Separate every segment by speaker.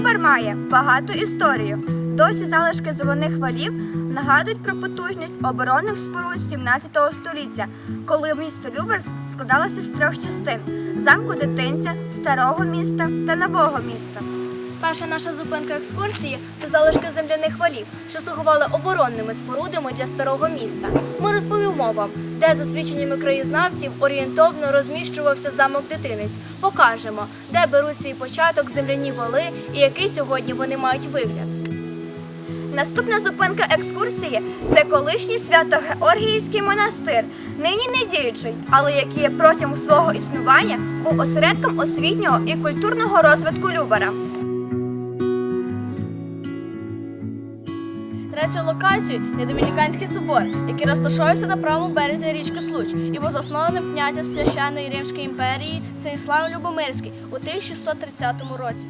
Speaker 1: Любар має багату історію. Досі залишки зелених валів нагадують про потужність оборонних споруд 17 століття, коли місто Люберс складалося з трьох частин замку дитинця, старого міста та нового міста.
Speaker 2: Перша наша зупинка екскурсії це залишки земляних валів, що слугували оборонними спорудами для старого міста. Ми розповімо вам, де за свідченнями краєзнавців орієнтовно розміщувався замок дитинець. Покажемо, де беруть свій початок земляні вали і який сьогодні вони мають вигляд.
Speaker 1: Наступна зупинка екскурсії це колишній Свято-Георгіївський монастир, нині не діючий, але який протягом свого існування був осередком освітнього і культурного розвитку Любара.
Speaker 2: Третю локацію є Домініканський собор, який розташовується на правому березі річки Случ і був заснованим князем священної Римської імперії Станіславом Любомирський у 1630 році.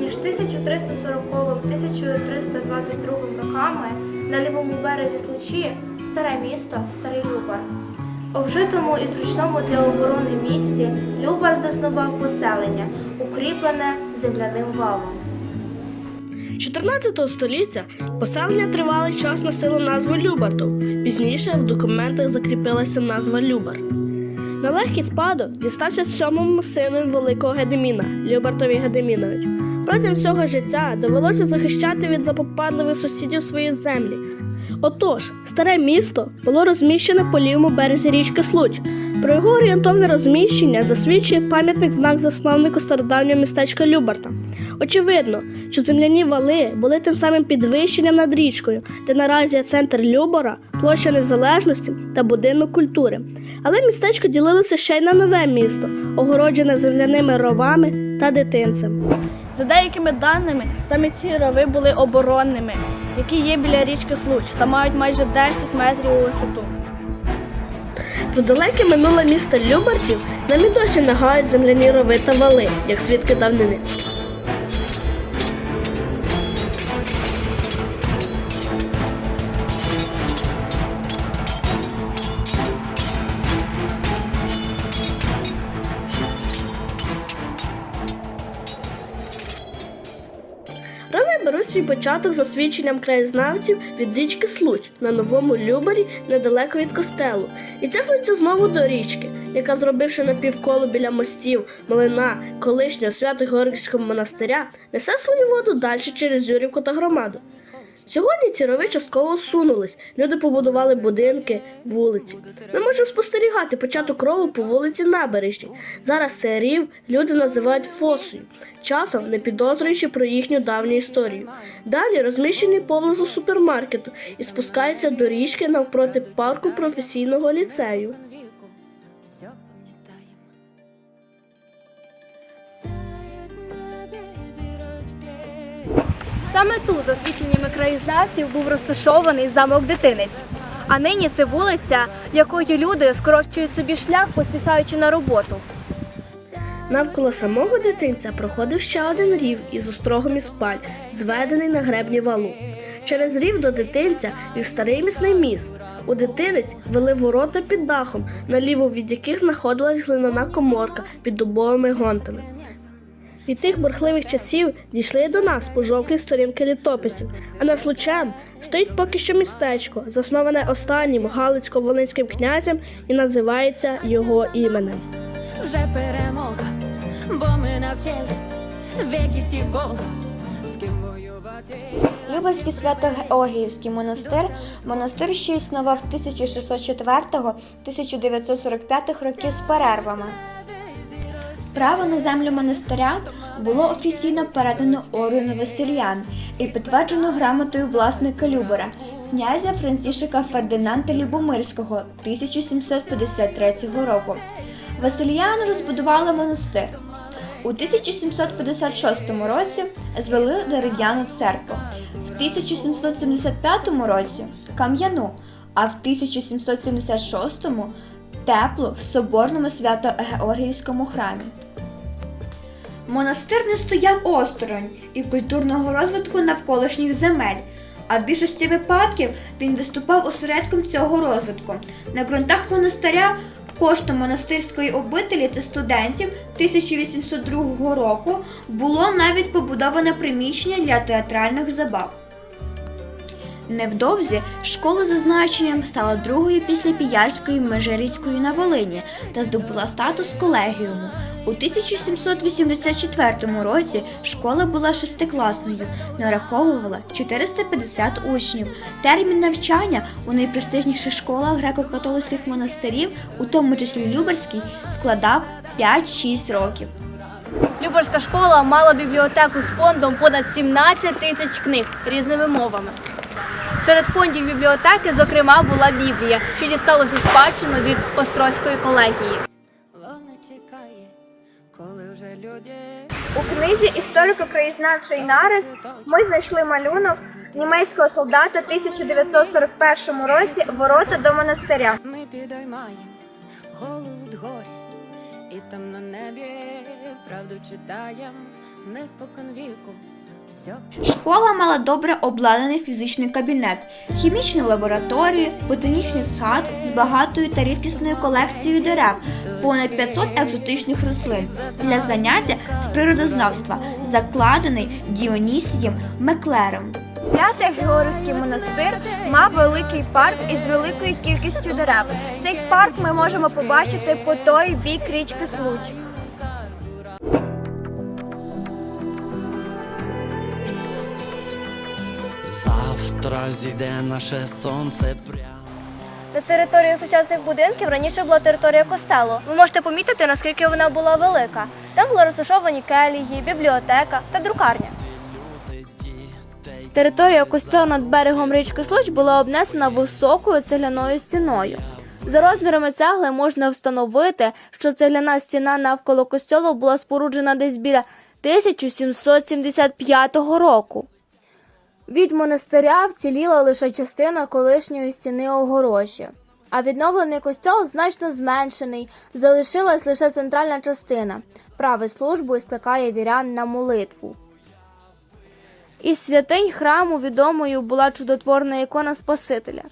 Speaker 3: Між 1340 і 1322 роками на лівому березі Случі старе місто Старий Любар. Вжитому і зручному для оборони місці Любар заснував поселення, укріплене земляним валом.
Speaker 4: 14 століття поселення тривалий час носило назву Любартов. Пізніше в документах закріпилася назва Любар. На легкий спадок дістався сьомому сину великого Гедеміна Любартові Гедемінович. Протягом всього життя довелося захищати від запопадливих сусідів свої землі. Отож, старе місто було розміщене по лівому березі річки Случ. Про його орієнтовне розміщення засвідчує пам'ятник знак засновнику стародавнього містечка Любарта. Очевидно, що земляні вали були тим самим підвищенням над річкою, де наразі є центр Любора, площа Незалежності та будинок культури. Але містечко ділилося ще й на нове місто, огороджене земляними ровами та дитинцем. За деякими даними, саме ці рови були оборонними, які є біля річки Случ та мають майже 10 метрів у висоту. Про далеке минуле місто Любарців нам і досі нагають земляні рови та вали, як свідки давнини. Початок за свідченням краєзнавців від річки Случ на новому Любарі недалеко від костелу, і тягнеться знову до річки, яка, зробивши напівколо біля мостів млина колишнього свято-Георгійського монастиря, несе свою воду далі через Юрівку та громаду. Сьогодні ці рови частково усунулись, люди побудували будинки, вулиці. Ми можемо спостерігати початок рову по вулиці Набережній. Зараз цей рів люди називають фосою, часом не підозрюючи про їхню давню історію. Далі розміщений поблизу супермаркету і спускається до річки навпроти парку професійного ліцею.
Speaker 2: Саме тут, за свідченнями краєзнавців, був розташований замок дитинець. А нині це вулиця, якою люди скорочують собі шлях, поспішаючи на роботу.
Speaker 4: Навколо самого дитинця проходив ще один рів із острогом із паль, зведений на гребні валу. Через рів до дитинця вів старий місний міст. У дитинець вели ворота під дахом, наліво від яких знаходилась глиняна коморка під дубовими гонтами. Від тих бурхливих часів дійшли до нас пожовклі сторінки літописів, а над случаєм стоїть поки що містечко, засноване останнім галицько-волинським князем і називається його іменем.
Speaker 5: вже перемога, бо ми навчились вірити Бога, з ким воювати.
Speaker 6: Люберський свято-Георгіївський монастир монастир, що існував 1664-1945 років з перервами. Право на землю монастиря було офіційно передано ордену Васильян і підтверджено грамотою власника Любера, князя Францішика Фердинанда Любомирського 1753 року. Васильяни розбудували монастир. У 1756 році звели дерев'яну церкву, в 1775 році кам'яну, а в 1776 теплу в соборному свято-Георгіївському храмі. Монастир не стояв осторонь і культурного розвитку навколишніх земель, а в більшості випадків він виступав осередком цього розвитку. На ґрунтах монастиря коштом монастирської обителі та студентів 1802 року було навіть побудоване приміщення для театральних забав. Невдовзі школа за значенням стала другою після Піярської Межирицької на Волині та здобула статус колегіуму. У 1784 році школа була шестикласною, нараховувала 450 учнів. Термін навчання у найпрестижніших школах греко-католицьких монастирів, у тому числі Люберський, складав 5-6 років.
Speaker 2: Любарська школа мала бібліотеку з фондом понад 17 тисяч книг різними мовами. Серед фондів бібліотеки, зокрема, була Біблія, що дісталося спадщину від Острозької колегії.
Speaker 5: Вона чекає, коли вже люди.
Speaker 1: У книзі Історико-краєзнавчий нарис ми знайшли малюнок німецького солдата 1941 році ворота до монастиря.
Speaker 5: Ми підіймаємо голову вгорі, і там на небі правду читаєм, не спокон віку.
Speaker 6: Школа мала добре обладнаний фізичний кабінет, хімічну лабораторію, ботанічний сад з багатою та рідкісною колекцією дерев, понад 500 екзотичних рослин для заняття з природознавства, закладений Діонісієм Меклером.
Speaker 1: Святий Георгійський монастир мав великий парк із великою кількістю дерев. Цей парк ми можемо побачити по той бік річки Случ.
Speaker 7: Завтра зійде наше сонце прямо.
Speaker 2: На території сучасних будинків раніше була територія костелу. Ви можете помітити, наскільки вона була велика. Там були розташовані келії, бібліотека та друкарня. Територія костелу над берегом річки Случ була обнесена високою цегляною стіною. За розмірами цегли можна встановити, що цегляна стіна навколо костьолу була споруджена десь біля 1775 року. Від монастиря вціліла лише частина колишньої стіни огорожі, а відновлений костьол значно зменшений, залишилась лише центральна частина. Править службу і скликає вірян на молитву. Із святинь храму відомою була чудотворна ікона Спасителя.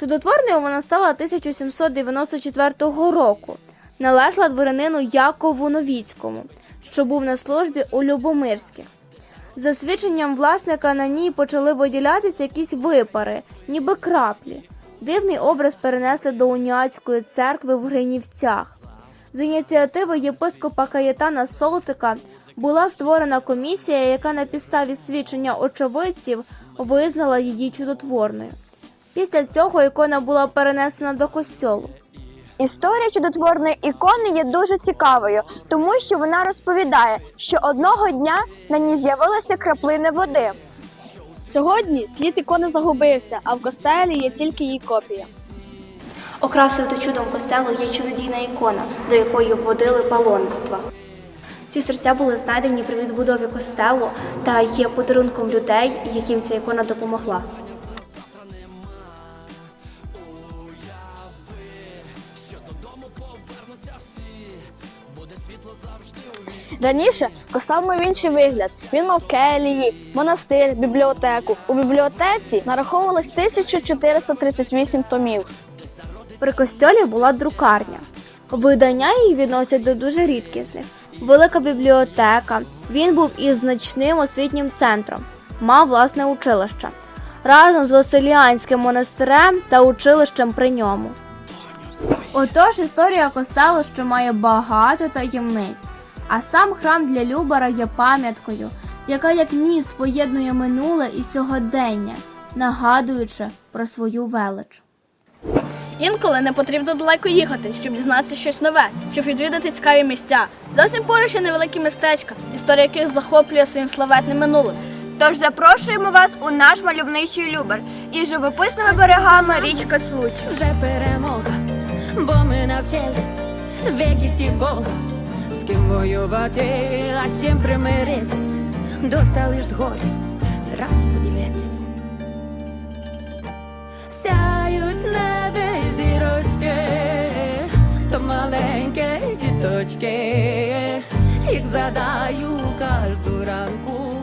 Speaker 2: Чудотворною вона стала 1794 року. Належала дворянину Якову Новіцькому, що був на службі у Любомирських. За свідченням власника на ній почали виділятися якісь випари, ніби краплі. Дивний образ перенесли до уніатської церкви в Гринівцях. З ініціативи єпископа Каєтана Солтика була створена комісія, яка на підставі свідчення очевидців визнала її чудотворною. Після цього ікона була перенесена до костьолу.
Speaker 1: Історія чудотворної ікони є дуже цікавою, тому що вона розповідає, що одного дня на ній з'явилися краплини води.
Speaker 4: Сьогодні слід ікони загубився, а в костелі є тільки її копія.
Speaker 2: Окрасою та чудом костелу є чудодійна ікона, до якої вводили паломництва. Ці серця були знайдені при відбудові костелу та є подарунком людей, яким ця ікона допомогла.
Speaker 4: Раніше костел мав інший вигляд. Він мав келії, монастир, бібліотеку. У бібліотеці нараховувалось 1438 томів.
Speaker 2: При костьолі була друкарня. Видання її відносять до дуже рідкісних. Велика бібліотека. Він був із значним освітнім центром, мав власне училище разом з Василіанським монастирем та училищем при ньому. Отож, історія костелу, що має багато таємниць. А сам храм для Любара є пам'яткою, яка як міст поєднує минуле і сьогодення, нагадуючи про свою велич. Інколи не потрібно далеко їхати, щоб дізнатися щось нове, щоб відвідати цікаві місця. Зовсім поруч є невеликі містечка, історія яких захоплює своїм славетним минулим.
Speaker 1: Тож запрошуємо вас у наш мальовничий Любер із живописними берегами річки Случ.
Speaker 5: вже перемога, бо ми навчились вірити Бога, з ким воювати, а з чим примиритись, достали ж горі, раз подивитись. Сяють небі зірочки, то маленькі діточки, їх задаю кожну ранку,